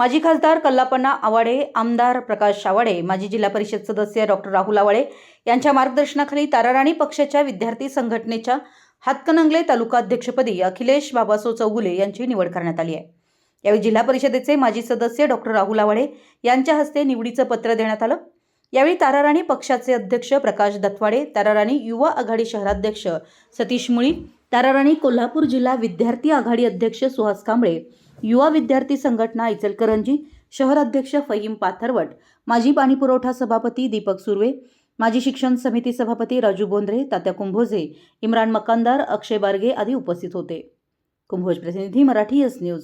माजी खासदार कल्लापन्ना आवाडे आमदार प्रकाश आवाडे माजी जिल्हा परिषद सदस्य डॉक्टर राहुल आवाडे यांच्या मार्गदर्शनाखाली ताराराणी पक्षाच्या विद्यार्थी संघटनेच्या हातकणंगले तालुका अध्यक्षपदी अखिलेश बाबासो चौगुले यांची निवड करण्यात आली आहे. यावेळी जिल्हा परिषदेचे माजी सदस्य डॉक्टर राहुल आवाडे यांच्या हस्ते निवडीचं पत्र देण्यात आलं. यावेळी ताराराणी पक्षाचे अध्यक्ष प्रकाश दत्वाडे ताराराणी युवा आघाडी शहराध्यक्ष सतीश मुळी ताराराणी कोल्हापूर जिल्हा विद्यार्थी आघाडी अध्यक्ष सुहास कांबळे युवा विद्यार्थी संघटना इचलकरंजी शहर अध्यक्ष फहीम पाथरवट माजी पाणीपुरवठा सभापती दीपक सुर्वे माजी शिक्षण समिती सभापती राजू बोंद्रे तात्या कुंभोजे इम्रान मकानदार अक्षय बारगे आदी उपस्थित होते. कुंभोज प्रतिनिधी मराठी एस न्यूज.